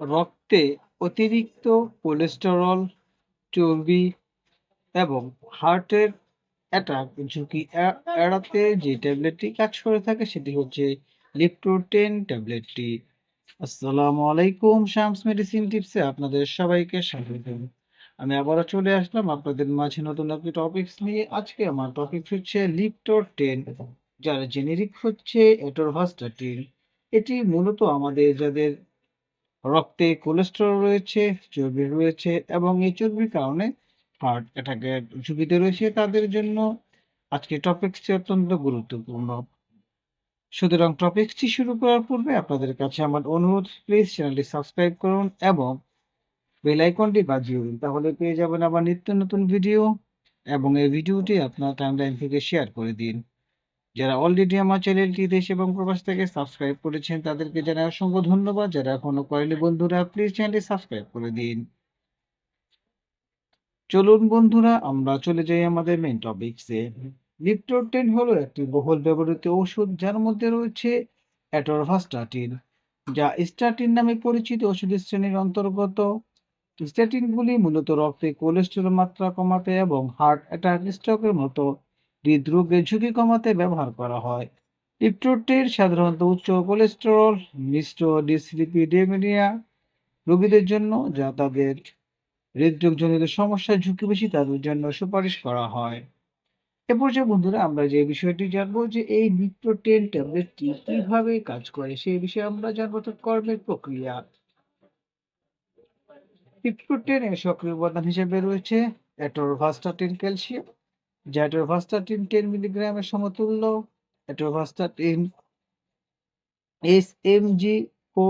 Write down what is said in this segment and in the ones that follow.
রক্তে অতিরিক্ত কোলেস্টেরল, চর্বি এবং হার্টের অ্যাটাক ঝুঁকি এড়াতে যে ট্যাবলেটটি কাজ করে থাকে সেটি হচ্ছে লিপ্টোটেন ট্যাবলেটটি। আসসালামু আলাইকুম শামস মেডিসিন টিপসে আপনাদের সবাইকে স্বাগতম। আমি আবারও চলে আসলাম আপনাদের মাঝে নতুন একটি টপিকস নিয়ে। আজকে আমার টপিক হচ্ছে লিপ্টোটেন যার জেনেরিক হচ্ছে অ্যাটরভাস্টাটিন। এটি মূলত আমাদের যাদের রক্তে কোলেস্টেরল রয়েছে, চর্বি রয়েছে এবং এই চর্বির কারণে হার্ট অ্যাটাকের ঝুঁকিতে রয়েছে তাদের জন্য আজকের টপিকসটি অত্যন্ত গুরুত্বপূর্ণ। সুতরাং টপিকসটি শুরু করার পূর্বে আপনাদের কাছে আমার অনুরোধ প্লিজ চ্যানেলটি সাবস্ক্রাইব করুন এবং বেল আইকনটি বাজিয়ে দিন। তাহলে পেয়ে যাবেন আমার নিত্য নতুন ভিডিও এবং এই ভিডিওটি আপনার টাইমলাইন থেকে শেয়ার করে দিন। যারা অলরেডি আমার চ্যানেলটি দেশ এবং প্রবাস থেকে সাবস্ক্রাইব করেছেন তাদেরকে জানাই অসংখ্য ধন্যবাদ। যারা এখনও করেনি বন্ধুরা প্লিজ চ্যানেলটি সাবস্ক্রাইব করে দিন। চলুন বন্ধুরা আমরা চলে যাই আমাদের মেন টপিকসে। লিপ্টোটেন হলো একটি বহুল ব্যবহৃত ওষুধ যার মধ্যে রয়েছে অ্যাটরভাস্টাটিন যা স্টাটিন নামে পরিচিত ওষুধের শ্রেণির অন্তর্গত। স্ট্যাটিনগুলি মূলত রক্তে কোলেস্টেরল মাত্রা কমাতে এবং হার্ট অ্যাটাক, স্ট্রোকের মতো হৃদরোগের ঝুঁকি কমাতে ব্যবহার করা হয়। লিপ্টোটেন সাধারণত উচ্চ কোলেস্টেরল মিশ্র ডিসলিপিডেমিয়া রোগীদের জন্য, যা তাদের হৃদরোগজনিত সমস্যার ঝুঁকি বেশি, তাদের জন্য সুপারিশ করা হয়। এ পর্যায়ে বন্ধুরা, আমরা যে বিষয়টি জানব যে এই লিপ্টোটেন ট্যাবলেটটি কীভাবে কাজ করে সেই বিষয়ে আমরা জানব তার কর্মের প্রক্রিয়া। এর সক্রিয় উপাদান হিসেবে রয়েছে অ্যাটরভাস্টাটিন ক্যালসিয়াম যা 10 মিলিগ্রামের সমতুল্য। অ্যাটরভাস্টাটিন এসএমজি ও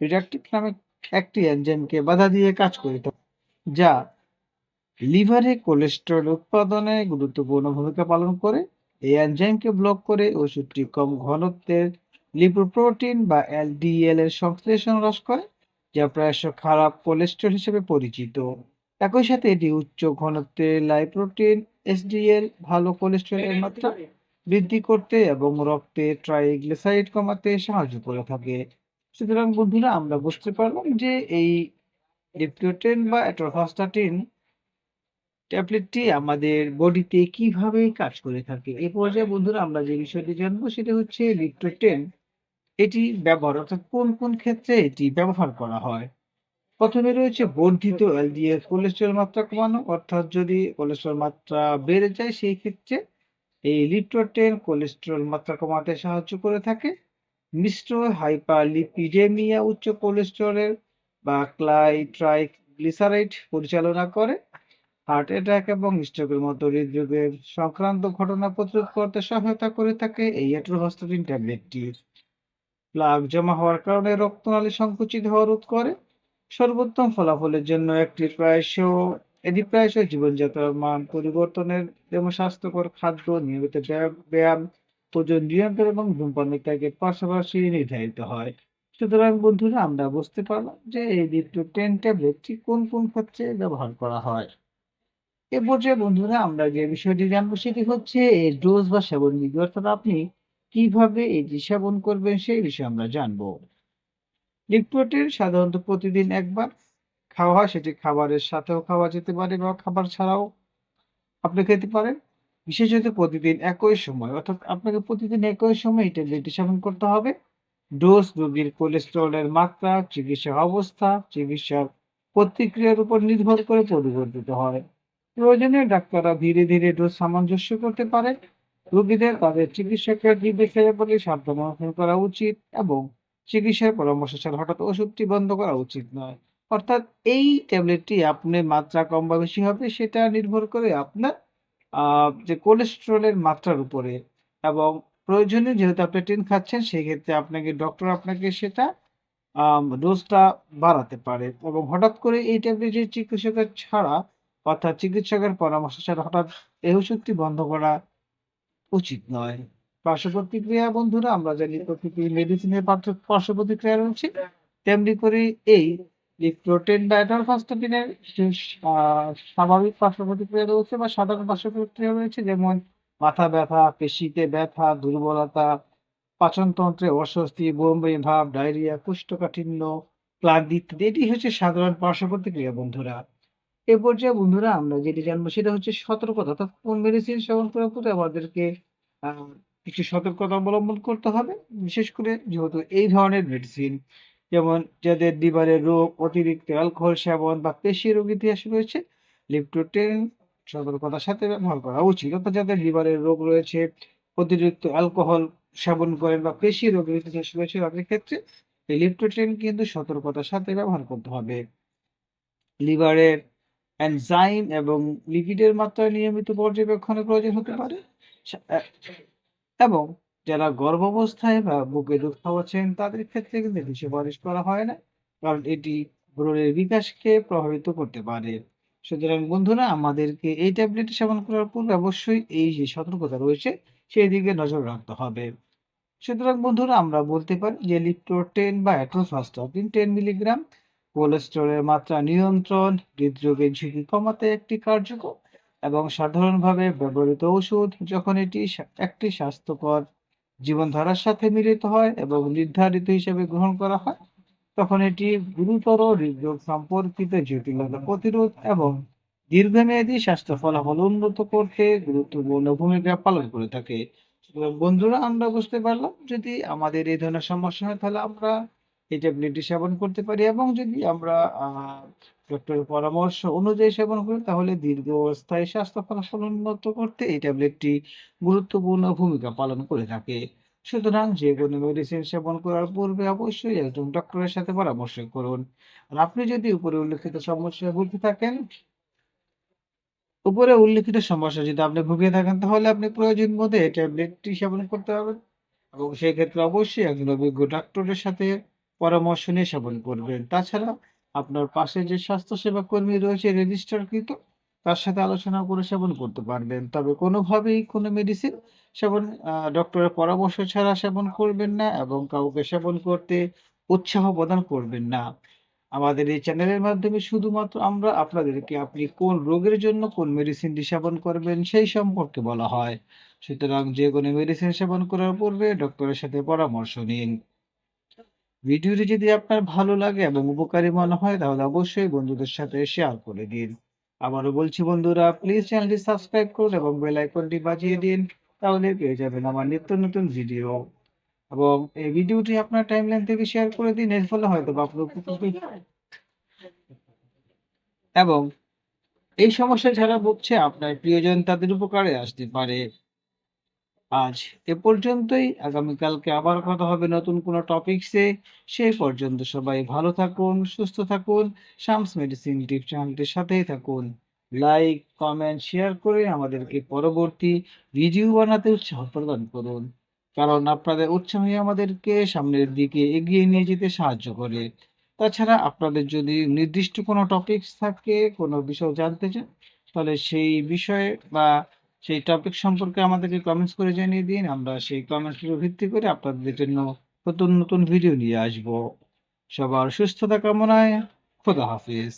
রিডাকটিভ নামে একটি বাধা দিয়ে কাজ করে থাকে, যা লিভারে কোলেস্টেরল উৎপাদনে গুরুত্বপূর্ণ ভূমিকা পালন করে। এই এনজাইমকে ব্লক করে ওষুধটি কম ঘনত্বের লিপোপ্রোটিন বা এলডিএল এর সংশ্লেষণ হ্রাস করে, যা প্রায়শ খারাপ কোলেস্টেরল হিসেবে পরিচিত। একই সাথে এটি উচ্চ ঘনত্বে লাইপ্রোটিন এসডিএল ভালো কোলেস্টেরলের মাত্রা বৃদ্ধি করতে এবং রক্তে ট্রাইগ্লিসারাইড কমাতে সাহায্য করে থাকে। সুতরাং বন্ধুরা আমরা বুঝতে পারলাম যে এই লিপ্টোটেন বা অ্যাটরভাস্টাটিন ট্যাবলেটটি আমাদের বডিতে কীভাবে কাজ করে থাকে। এ পর্যায়ে বন্ধুরা আমরা যে বিষয়টি জানব সেটা হচ্ছে লিপ্টোটেন এটি ব্যবহার অর্থাৎ কোন, কোন ক্ষেত্রে এটি ব্যবহার করা হয়। প্রথমে রয়েছে বর্ধিত এলডিএল কোলেস্টেরল মাত্রা কমানো অর্থাৎ যদি কোলেস্টেরল মাত্রা বেড়ে যায়, সেই ক্ষেত্রে এই লিপ্টোটেন কোলেস্টেরল মাত্রা কমাতে সাহায্য করে থাকে। মিশ্র হাইপারলিপিডেমিয়া উচ্চ কোলেস্টেরলের বা ক্লাই ট্রাইগ্লিসারাইড পরিচালনা করে। হার্ট অ্যাটাক এবং স্ট্রোকের মতো হৃদরোগের সংক্রান্ত ঘটনা প্রতিরোধ করতে সহায়তা করে থাকে এই অ্যাটরভাস্টাটিন ট্যাবলেটটি। প্লাক জমা হওয়ার কারণে রক্তনালী সংকুচিত হওয়া রোধ করে। সর্বোত্তম ফলাফলের জন্য একটি প্রায়শ এটি প্রায়শই জীবনযাত্রার মান পরিবর্তনের যেমন স্বাস্থ্যকর খাদ্য, নিয়মিত ব্যায়াম ওজন নিয়ন্ত্রণ এবং ধূমপান ত্যাগের পাশাপাশি নির্ধারিত হয়। সুতরাং বন্ধুরা আমরা বুঝতে পারলাম যে এই লিপ্টোটেন ট্যাবলেটটি কোন, কোন ক্ষেত্রে ব্যবহার করা হয়। এ পর্যায়ে বন্ধুরা আমরা যে বিষয়টি জানব সেটি হচ্ছে এর ডোজ বা সেবন বিধি অর্থাৎ আপনি কীভাবে এটি সেবন করবেন সেই বিষয়ে আমরা জানব। লিপ্টোটেন সাধারণত প্রতিদিন একবার খাওয়া হয় সেটি খাবারের সাথেও খাওয়া যেতে পারে বা খাবার ছাড়াও আপনি খেতে পারেন। বিশেষত প্রতিদিন একই সময় অর্থাৎ আপনাকে প্রতিদিন একই সময় এই ট্যাবলেটটি সেবন করতে হবে। ডোজ রোগীর কোলেস্টেরলের মাত্রা, চিকিৎসার অবস্থা, চিকিৎসার প্রতিক্রিয়ার উপর নির্ভর করে পরিবর্তিত হয়। প্রয়োজনে ডাক্তাররা ধীরে, ধীরে ডোজ সামঞ্জস্য করতে পারে। রোগীদের তাদের চিকিৎসকের নির্দেশাবলী সাবধানে অনুসরণ করা উচিত এবং চিকিৎসার পরামর্শ ছাড়া হঠাৎ ওষুধটি বন্ধ করা উচিত নয়। অর্থাৎ এই ট্যাবলেটটি আপনার মাত্রা কম বা বেশি হবে, সেটা নির্ভর করে আপনার যে কোলেস্টেরলের মাত্রার উপরে এবং প্রয়োজনে যেহেতু আপনি টেন খাচ্ছেন, সেক্ষেত্রে আপনাকে, ডক্টর আপনাকে সেটা ডোজটা বাড়াতে পারে এবং হঠাৎ করে এই ট্যাবলেটটি চিকিৎসকের ছাড়া, অর্থাৎ চিকিৎসকের পরামর্শ ছাড়া হঠাৎ এই ওষুধটি বন্ধ করা উচিত নয়। পার্শ্ব প্রতিক্রিয়া বন্ধুরা আমরা জানি প্রতিটি মেডিসিনের পার্শ্ব প্রতিক্রিয়া রয়েছে। তেমনি করে এই লিপ্টোটেন বা অ্যাটরভাস্টাটিনের যে স্বাভাবিক পার্শ্ব প্রতিক্রিয়া রয়েছে বা সাধারণ পার্শ্ব প্রতিক্রিয়া রয়েছে যেমন মাথা ব্যথা, পেশিতে ব্যথা, দুর্বলতা, পাচনতন্ত্রে অস্বস্তি, বমি ভাব, ডায়রিয়া, কোষ্ঠকাঠিন্য, ক্লান্তি ইত্যাদি। এটি হচ্ছে সাধারণ পার্শ্ব প্রতিক্রিয়া বন্ধুরা। এ পর্যায়ে বন্ধুরা আমরা যেটি জানব সেটা হচ্ছে সতর্কতা। অর্থাৎ কোন মেডিসিন সেবন করার পরে আমাদেরকে কিছু সতর্কতা অবলম্বন করতে হবে। বিশেষ করে যেহেতু এই ধরনের মেডিসিন যেমন যাদের লিভারের রোগ, অতিরিক্ত অ্যালকোহল সেবন বা পেশি রোগ ইতিহাস রয়েছে, লিপ্টোটেন সতর্কতার সাথে ব্যবহার করা উচিত। অর্থাৎ যাদের লিভারের রোগ রয়েছে, অতিরিক্ত অ্যালকোহল সেবন করেন বা পেশি রোগের ইতিহাস রয়েছে তাদের ক্ষেত্রে এই লিপ্টোটেন কিন্তু সতর্কতার সাথে ব্যবহার করতে হবে। লিভারের এনজাইম এবং লিপিডের মাত্রা নিয়মিত পর্যবেক্ষণের প্রয়োজন হতে পারে। এবং যারা গর্ভাবস্থায় বা বুকে দুধ খাওয়াচ্ছেন তাদের ক্ষেত্রে কিন্তু এটি সুপারিশ করা হয় না। কারণ এটি ভ্রূণের বিকাশকে প্রভাবিত করতে পারে। সুতরাং বন্ধুরা আমাদেরকে এই ট্যাবলেট সেবন করার পূর্বে অবশ্যই এই যে সতর্কতা রয়েছে সেই দিকে নজর রাখতে হবে। সুতরাং বন্ধুরা আমরা বলতে পারি যে লিপ্টোটেন বা অ্যাট্রোফাস্টাটিন 10 মিলিগ্রাম কোলেস্টেরলের মাত্রা নিয়ন্ত্রণ, হৃদরোগের ঝুঁকি কমাতে একটি কার্যকর এবং সাধারণভাবে ব্যবহৃত ওষুধ যখন এটি একটি স্বাস্থ্যকর জীবনধারার সাথে মিলিত হয় এবং নির্ধারিত হিসেবে গ্রহণ করা হয়, তখন এটি গুরুতর হৃদরোগ সম্পর্কিত জটিলতা প্রতিরোধ এবং দীর্ঘমেয়াদী স্বাস্থ্য ফলাফল উন্নত করতে গুরুত্বপূর্ণ ভূমিকা পালন করে থাকে। বন্ধুরা আমরা বুঝতে পারলাম যদি আমাদের এই ধরনের সমস্যা হয় তাহলে আমরা এই ট্যাবলেটটি সেবন করতে পারি এবং যদি আমরা ডক্টরের পরামর্শ অনুযায়ী সেবন করি তাহলে দীর্ঘস্থায়ী স্বাস্থ্য ফলাফল উন্নত করতে এই ট্যাবলেটটি গুরুত্বপূর্ণ ভূমিকা পালন করে থাকে। সুতরাং যেকোনো মেডিসিন সেবন করার পূর্বে অবশ্যই একজন ডক্টরের সাথে পরামর্শ করুন। আর আপনি যদি উপরে উল্লেখিত সমস্যায় ভুগে থাকেন, উপরে উল্লেখিত সমস্যা যদি আপনি ভুগে থাকেন, তাহলে আপনি প্রয়োজন মতো এই ট্যাবলেটটি সেবন করতে পারবেন এবং সেক্ষেত্রে অবশ্যই একজন অভিজ্ঞ ডাক্তারের সাথে পরামর্শ নিয়ে সেবন করবেন। তাছাড়া আপনার পাশে যে স্বাস্থ্যসেবা কর্মী রয়েছে রেজিস্টারকৃত তার সাথে আলোচনা করে সেবন করতে পারবেন। তবে কোনোভাবেই কোনো মেডিসিন সেবন ডক্টরের পরামর্শ ছাড়া সেবন করবেন না এবং কাউকে সেবন করতে উৎসাহ প্রদান করবেন না। আমাদের এই চ্যানেলের মাধ্যমে শুধুমাত্র আমরা আপনাদেরকে আপনি কোন রোগের জন্য কোন মেডিসিনটি সেবন করবেন সেই সম্পর্কে বলা হয়। সুতরাং যেকোনো মেডিসিন সেবন করার পূর্বে ডক্টরের সাথে পরামর্শ নিন। ভিডিওটি যদি আপনার ভালো লাগে এবং উপকারী মনে হয়, তাহলে অবশ্যই বন্ধুদের সাথে শেয়ার করে দিন। আবারও বলছি বন্ধুরা প্লিজ চ্যানেলটি সাবস্ক্রাইব করুন এবং বেল আইকনটি বাজিয়ে দিন। তাহলে পেয়ে যাবেন আমার নিত্য নতুন ভিডিও। এবং এই ভিডিওটি আপনার টাইমলাইন থেকে শেয়ার করে দিন। এর ফলে হয়তোবা আপনি উপকৃত এবং এই সমস্যা যারা ভুগছে, আপনার প্রিয়জন তাদের উপকারে আসতে পারে। আজ এ পর্যন্তই। আগামীকালকে আবার কথা হবে নতুন কোনো টপিকসে। সেই পর্যন্ত সবাই ভালো থাকুন, সুস্থ থাকুন। শামস মেডিসিন টিপস চ্যানেলটির সাথেই থাকুন। লাইক, কমেন্ট, শেয়ার করে আমাদেরকে পরবর্তী ভিডিও বানাতে উৎসাহ প্রদান করুন। কারণ আপনাদের উৎসাহই আমাদেরকে সামনের দিকে এগিয়ে নিয়ে যেতে সাহায্য করে। তাছাড়া আপনাদের যদি নির্দিষ্ট কোনো টপিকস থাকে, কোনো বিষয় জানতে চান, তাহলে সেই বিষয়ে বা সেই টপিক সম্পর্কে আমাদেরকে কমেন্টস করে জানিয়ে দিন। আমরা সেই কমেন্টসের ভিত্তি করে আপনাদের জন্য নতুন, নতুন ভিডিও নিয়ে আসব সবার সুস্থতা কামনায় খোদা হাফেজ।